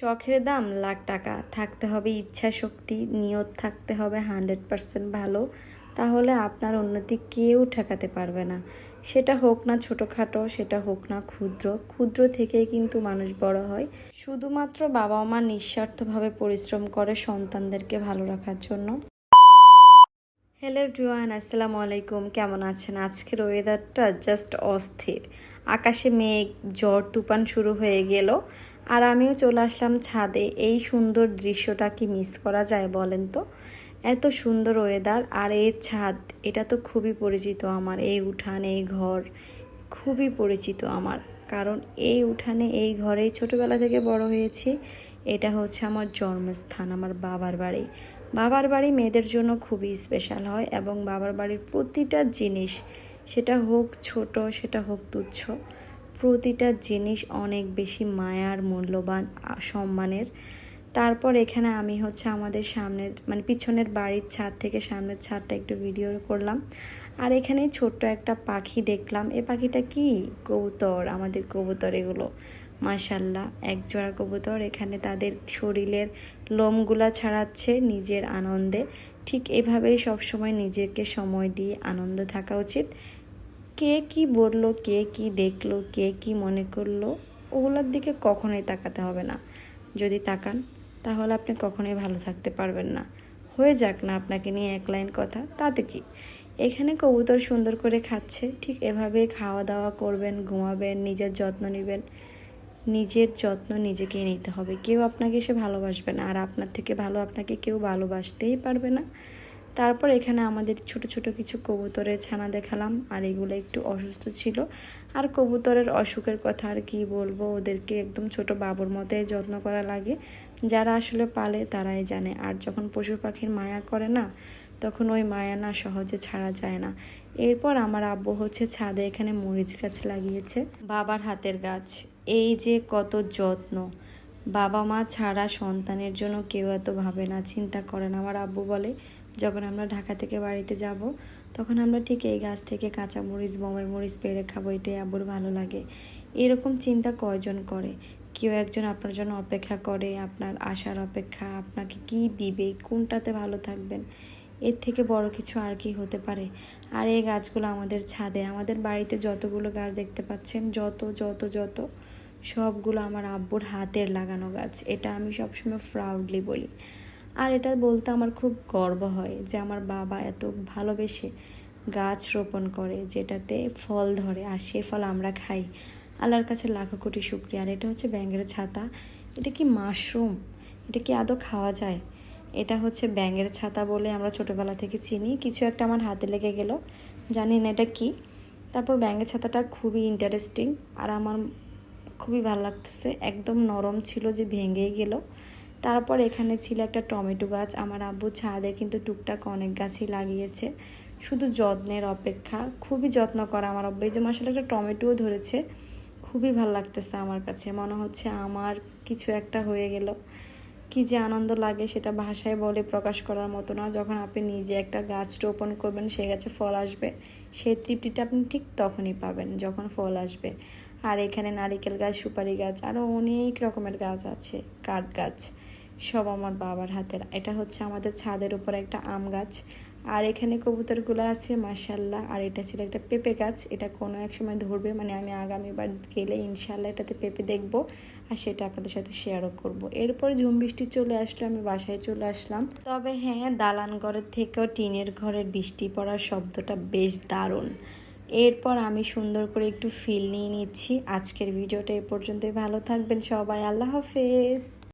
শখের দাম লাখ টাকা। থাকতে হবে ইচ্ছা শক্তি নিয়ত থাকতে হবে হান্ড্রেড পারসেন্ট ভালো, তাহলে আপনার উন্নতি কেউ ঠেকাতে পারবে না। সেটা হোক না ছোটোখাটো, সেটা হোক না ক্ষুদ্র। ক্ষুদ্র থেকেই কিন্তু মানুষ বড় হয়। শুধুমাত্র বাবা মা নিঃস্বার্থভাবে পরিশ্রম করে সন্তানদেরকে ভালো রাখার জন্য। হ্যালো এভরিওয়ান আসসালামু আলাইকুম। কেমন আছেন? আজকের ওয়েদারটা জাস্ট অস্থির। আকাশে মেঘ জ্বর তুফান শুরু হয়ে গেল। আর আমিও চলে আসলাম ছাদে। এই সুন্দর দৃশ্যটা কি মিস করা যায় বলেন তো? এত সুন্দর ওয়েদার আর এই ছাদ, এটা তো খুবই পরিচিত আমার। এই উঠান, এই ঘর, খুবই পরিচিত আমার। কারণ এই উঠানে, এই ঘরেই ছোটোবেলা থেকে বড় হয়েছি, এটা হচ্ছে আমার জন্মস্থান, আমার বাবার বাড়ি। বাবার বাড়ি মেয়েদের জন্য খুবই স্পেশাল হয় এবং বাবার বাড়ির প্রতিটা জিনিস, সেটা হোক ছোট, সেটা হোক তুচ্ছ প্রতিটা জিনিস অনেক বেশি মায়ার, মূল্যবান সম্মানের। তারপর এখানে আমি হচ্ছে আমাদের সামনের মানে পিছনের বাড়ির ছাদ থেকে সামনের ছাদটা একটু ভিডিও করলাম। আর এখানে ছোট্ট একটা পাখি দেখলাম। এ পাখিটা কি? কবুতর, আমাদের কবুতর এগুলো। মাশাল্লাহ এক জোড়া কবুতর। এখানে তাদের শরীরের লোমগুলা ছাড়াচ্ছে নিজের আনন্দে। ঠিক এভাবেই সবসময় নিজেকে সময় দিয়ে আনন্দ থাকা উচিত। কে কি বলল, কে কি দেখল, কে কি মনে করল, ওগুলোর দিকে কখনোই তাকাতে হবে না। যদি তাকান, তাহলে আপনি কখনোই ভালো থাকতে পারবেন না। হয়ে যাক না আপনাকে নিয়ে এক লাইন কথা, তাতে কি? এখানে কবুতর সুন্দর করে খাচ্ছে, ঠিক এভাবে খাওয়া দাওয়া করবেন, ঘুমাবেন, নিজের যত্ন নেবেন। নিজের যত্ন নিজেকেই নিতে হবে। কেউ আপনাকে এসে ভালোবাসবে না, আর আপনার থেকে ভালো আপনাকে কেউ ভালোবাসতেই পারবে না। তারপর এখানে আমাদের ছোট ছোট কিছু কবুতরের ছানা দেখালাম, আর এগুলো একটু অসুস্থ ছিল। আর কবুতরের অসুখের কথা আর কি বলব, ওদেরকে একদম ছোট বাবুর মতোই যত্ন করা লাগে। যারা আসলে পালে তারাই জানে, আর যখন পশু পাখির মায়া করে না, তখন ওই মায়া না সহজে ছাড়া যায় না। এরপর আমার আব্বু হচ্ছে ছাদে এখানে মরিচ গাছ লাগিয়েছে, বাবার হাতের গাছ। এই যে কত যত্ন! বাবা মা ছাড়া সন্তানের জন্য কেউ এত ভাবে না, চিন্তা করে না, আমার আব্বু বলে। যখন আমরা ঢাকা থেকে বাড়িতে যাব, তখন আমরা ঠিক এই গাছ থেকে কাঁচা মরিচ বমের মরিচ পেড়ে খাব, এটাই আব্বুর ভালো লাগে। এরকম চিন্তা কয়জন করে? কেউ একজন আপনার জন্য অপেক্ষা করে, আপনার আশার অপেক্ষা, আপনাকে কি দিবে, কোনটাতে ভালো থাকবেন? এর থেকে বড় কিছু আর কি হতে পারে? আর এই গাছগুলো আমাদের ছাদে, আমাদের বাড়িতে যতগুলো গাছ দেখতে পাচ্ছেন, যত যত যত, সবগুলো আমার আব্বুর হাতের লাগানো গাছ। এটা আমি সবসময় প্রাউডলি বলি। আর এটা বলতে আমার খুব গর্ব হয় যে আমার বাবা এত ভালোবেসে গাছ রোপণ করে যেটাতে ফল ধরে আর সে ফল আমরা খাই। আল্লাহর কাছে লাখো কোটি শুক্রিয়া। আর এটা হচ্ছে ব্যাঙের ছাতা। এটা কি মাশরুম? এটা কি আদৌ খাওয়া যায়? এটা হচ্ছে ব্যাঙের ছাতা বলে আমরা ছোটোবেলা থেকে চিনি। কিছু একটা আমার হাতে লেগে গেল। জানি না এটা কি। তারপর ব্যাঙের ছাতাটা খুবই ইন্টারেস্টিং আর আমার খুবই ভালো লাগতেছে। একদম নরম ছিল যে ভেঙেই গেল। তারপর এখানে ছিল একটা টমেটো গাছ। আমার আব্বু ছাদে কিন্তু টুকটাক অনেক গাছই লাগিয়েছে। শুধু যত্নের অপেক্ষা। খুবই যত্ন করা আমার আব্বু। যে মাসাল একটা টমেটোও ধরেছে। খুবই ভালো লাগতেছে আমার কাছে। মনে হচ্ছে আমার কিছু একটা হয়ে গেল। কি যে আনন্দ লাগে সেটা ভাষায় বলে প্রকাশ করার মতো না। যখন আপনি নিজে একটা গাছ রোপণ করবেন সেই গাছে ফল আসবে, সেই তৃপ্তিটা আপনি ঠিক তখনই পাবেন, যখন ফল আসবে। আর এখানে নারিকেল গাছ, সুপারি গাছ আরও অনেক রকমের গাছ আছে, কাঠ গাছ। সব আমার বাবার হাতের। এটা হচ্ছে আমাদের ছাদের উপর একটা আম গাছ। আর এখানে কবুতরগুলো আছে মাসাল্লাহ আর এটা ছিল একটা পেঁপে গাছ। এটা কোনো এক সময় ধরবে মানে আমি আগামীবার গেলে ইনশাল্লাহ এটাতে পেঁপে দেখব আর সেটা আপনাদের সাথে শেয়ারও করব। এরপর ঝুম বৃষ্টি চলে আসলো, আমি বাসায় চলে আসলাম। তবে হ্যাঁ দালান ঘরের থেকেও টিনের ঘরের বৃষ্টি পড়ার শব্দটা বেশ দারুণ। এরপর আমি সুন্দর করে একটু ফিল নিয়ে নিচ্ছি। আজকের ভিডিওটা এ পর্যন্তই। ভালো থাকবেন সবাই। আল্লাহ হাফেজ।